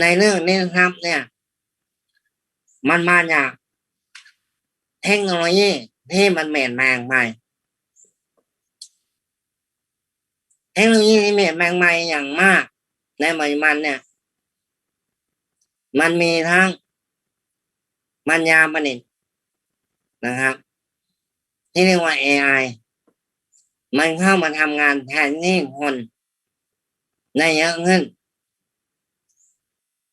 ในเรื่องนี้นะครับ เนี่ย มันมาจากเทคโนโลยีที่มันเปลี่ยนแปลงไปเทคโนโลยีที่เปลี่ยนแปลงไปอย่างมาก ในปัจจุบันเนี่ย มันมีทั้งปัญญาประดิษฐ์นะครับ ที่เรียกว่า AI มันเข้ามาทำงานแทนที่คนได้เยอะขึ้น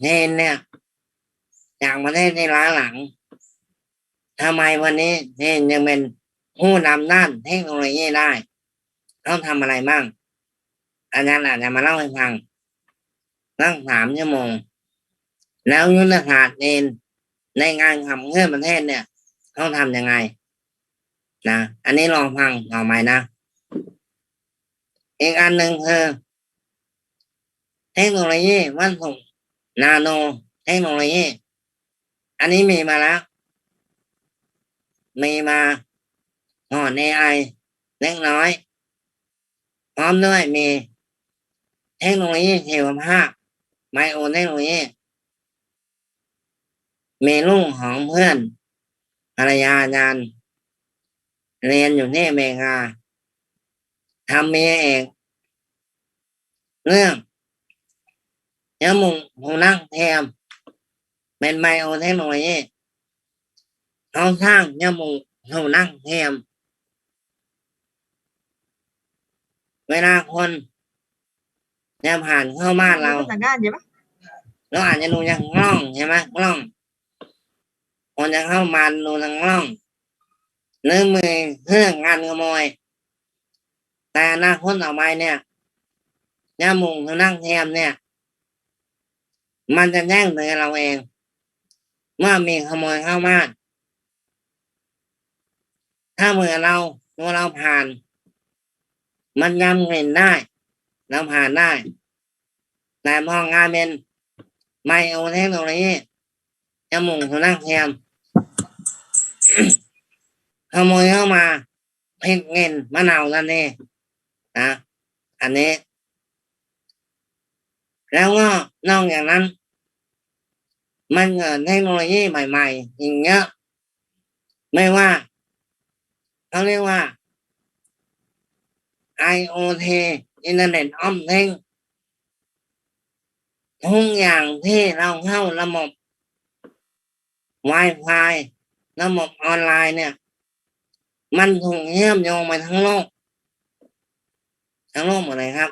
เคยไปเมืองจีนไปถึงฐานดูงานมาไม่ต่ำกว่ายี่สิบครั้งอย่างว่าเนนเนี่ยจากประเทศที่ล้าหลังทำไมวันนี้เนนยังเป็นผู้นำด้านเทคโนโลยีได้ ต้องทำอะไรบ้างอาจารย์อาจจะมาเล่าให้ฟังตั้งสามชั่วโมง แล้วยุทธศาสตร์เนนในงานขับเคลื่อนประเทศเนี่ย ต้องทำยังไงนะอันนี้ลองฟังต่อไปนะ อีกอันหนึ่งคือเทคโนโลยีวัสดุ นาโนเทคโนโลยีอันนี้มีมาแล้ว มีมาก่อนเอไอเล็กน้อย พร้อมด้วยมีเทคโนโลยีชีวภาพไบโอเทคโนโลยีมีลูกของเพื่อนภรรยาอาจารย์เรียนอยู่ที่อเมริกาทำมีเอกเรื่องเนไบโอ ทคโนโลยีเขาสร้างยามุงหูนั่งเทียมเวลาคนจะผ่านเข้าบ้านเรา là gan vậy bác เราอาจจะดูจากกล้องใช่ไหมกล้องคนจะเข้ามาดูทางกล้องหรือมือเครื่องงานขโมย แต่อนาคตต่อไปเนี่ยย่ามุงคือนั่งเทียมเนี่ย มันจะแจ้งเตือนเราเองว่ามีขโมยเข้าบ้าน ถ้ามือเราตัวเราผ่าน มันยำเห็นได้ เราผ่านได้ แต่พองานเป็นไมโอเทคโนโลยีจมูกสุนัขเทียมขโมยเข้ามาพลิกเงินมะนาวกันนี่นะอันนี้ แล้วก็นอกจากนั้น มันเกิดเทคโนโลยีใหม่ๆอีกเยอะไม่ว่าเขาเรียกว่า IoT Internet of Things ทุกอย่างที่เราเข้าระบบ Wi-Fi ระบบออนไลน์เนี่ย มันถูกเชื่อมโยงไปทั้งโลก ทั้งโลกหมดเลยครับ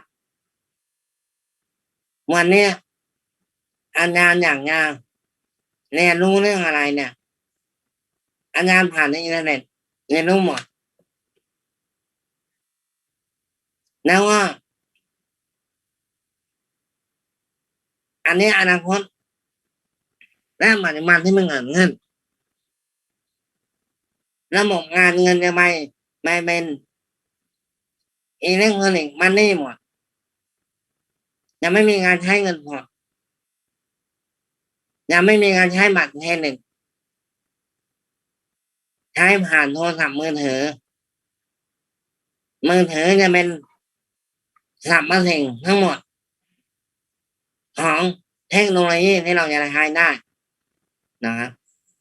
วันนี้อาจารย์อย่างงาน เรียนรู้เรื่องอะไรเนี่ย อาจารย์ผ่านในอินเทอร์เน็ตเรียนรู้หมด แล้วว่า อันนี้อนาคตและปัจจุบันที่มันเกิดขึ้นระบบงานเงินจะไม่ไม่เป็นอิเล็กทรอนิกส์มันนี่หมดยังไม่มีการใช้เงินผ่อน ยังไม่มีการใช้บัตรเครดิตใช้ผ่านโทรศัพท์มือถือ มือถือจะเป็นสัมมาสิ่งทั้งหมด ของเทคโนโลยีที่เราจะใช้ได้นะครับ